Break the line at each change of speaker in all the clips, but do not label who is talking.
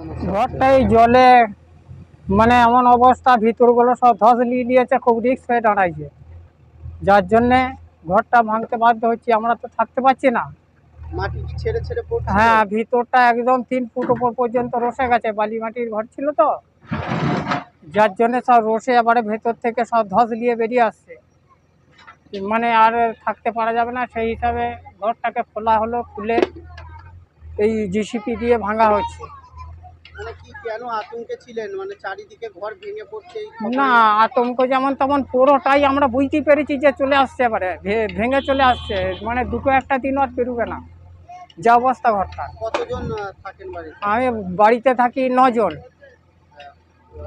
সমস্যা
ঘরটাই জলে মানে এমন অবস্থা ভিতরগুলো সব ধস নিয়ে নিয়েছে খুব রিক্স হয়ে দাঁড়াইছে। যার জন্যে ঘরটা ভাঙতে বাধ্য হচ্ছি আমরা তো থাকতে পারছি না।
মাটি ছেড়ে ছেড়ে
হ্যাঁ ভিতরটা একদম তিন ফুট উপর পর্যন্ত রসে গেছে বালি মাটির ঘর ছিল তো। যার জন্য সব রসে এবারে ভেতর থেকে সব ধস নিয়ে বেরিয়ে আসছে। মানে আর থাকতে পারা যাবে না সেই হিসাবে ঘরটাকে খোলা হলো খুলে এই জিসিপি দিয়ে ভাঙা হচ্ছে। না আতঙ্ক যেমন তেমন পুরোটাই আমরা বুঝতেই পেরেছি যে চলে আসছে এবারে। ভেঙে চলে আসছে। মানে দুটো একটা দিন আর পেরুবে না। যা অবস্থা ঘরটা আমি বাড়িতে থাকি নজন।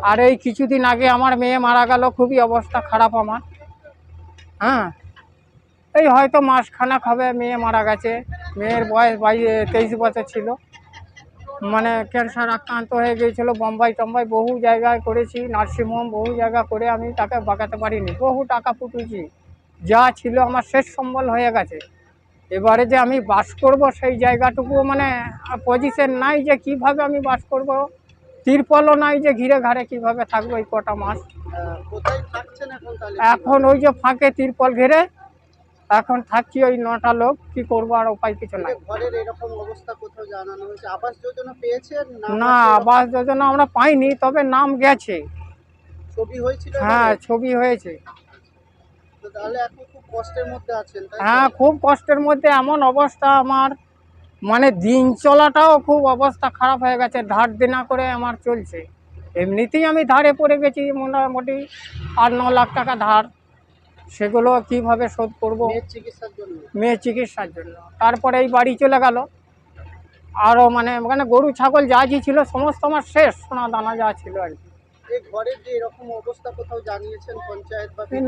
আর এই কিছুদিন আগে আমার মেয়ে মারা গেল খুবই অবস্থা খারাপ আমার। হ্যাঁ? এই হয়তো মাসখানাক হবে মেয়ে মারা গেছে। মেয়ের বয়স বাইশ তেইশ বছর ছিল। মানে ক্যান্সার আক্রান্ত হয়ে গিয়েছিল বোম্বাই টম্বাই বহু জায়গায় করেছি নার্সিংহোম বহু জায়গা করে আমি তাকে বাঁকাতে পারিনি বহু টাকা ফুটেছি যা ছিল আমার শেষ সম্বল হয়ে গেছে। এবারে যে আমি বাস করব সেই জায়গাটুকু মানে পজিশন নাই যে কীভাবে আমি বাস করব তিরপলও নাই যে ঘিরে ঘাড়ে কীভাবে থাকব এই কটা মাস।
এখন
ওই যে ফাঁকে তিরপল ঘিরে এখন থাকছি ওই নটা লোক কি করব আর উপায় কিছু নাই।
ঘরের এরকম অবস্থা কোথাও জানানো হয়েছে? আবাস যোজনা পেয়েছেন
না আবাস যোজনা? আমরা পাইনি তবে নাম গেছে।
ছবি হয়েছিল
হ্যাঁ ছবি হয়েছে? হ্যাঁ খুব কষ্টের মধ্যে এমন অবস্থা আমার। মানে দিন চলাটাও খুব অবস্থা খারাপ হয়ে গেছে ধার দেনা করে আমার চলছে। এমনিতেই আমি ধারে পড়ে গেছি মোটামুটি আট ন লাখ টাকা ধার। সেগুলো কীভাবে শোধ করব?
মেয়ের চিকিৎসার জন্য।
মেয়ে চিকিৎসার জন্য। তারপরে এই বাড়ি চলে গেল। আরও মানে ওখানে গরু ছাগল যা যা ছিল সমস্ত আমার শেষ সোনা দানা যা ছিল আর কি।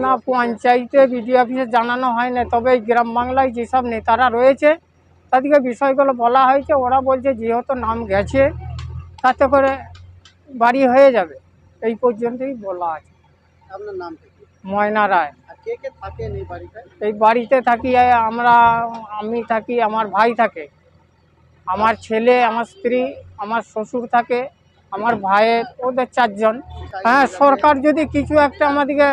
না? পঞ্চায়েতে বিডিও অফিসে জানানো হয় না তবে এই গ্রাম বাংলায় যেসব নেতারা রয়েছে তাদেরকে বিষয়গুলো বলা হয়েছে। ওরা বলছে যেহেতু নাম গেছে তাতে করে বাড়ি হয়ে যাবে। এই পর্যন্তই বলা আছে।
আপনার নাম
ময়না রায়।
এই
বাড়িতে? থাকি আমরা আমি থাকি আমার ভাই থাকে। আমার ছেলে আমার স্ত্রী আমার শ্বশুর থাকে আমার ভাইয়ের ওদের চারজন। হ্যাঁ সরকার যদি কিছু একটা আমাদেরকে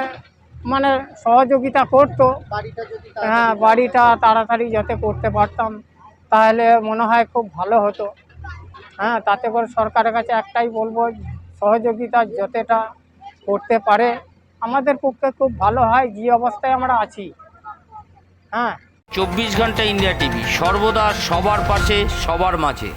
মানে সহযোগিতা করতো হ্যাঁ বাড়িটা তাড়াতাড়ি যাতে করতে পারতাম তাহলে মনে হয় খুব ভালো হতো। হ্যাঁ তাতে করে সরকারের কাছে একটাই বলব সহযোগিতা যতটা করতে পারে আমাদের পক্ষে খুব ভালো হয় যে অবস্থায় আমরা আছি। হ্যাঁ।
চব্বিশ ঘণ্টা ইন্ডিয়া টিভি সর্বদা সবার পাশে সবার মাঝে।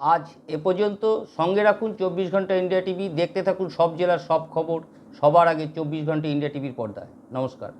আজ এ পর্যন্ত সঙ্গে রাখুন চব্বিশ ঘণ্টা ইন্ডিয়া টিভি দেখতে থাকুন সব জেলার সব খবর সবার আগে চব্বিশ ঘণ্টা ইন্ডিয়া টিভির পর্দায়। নমস্কার।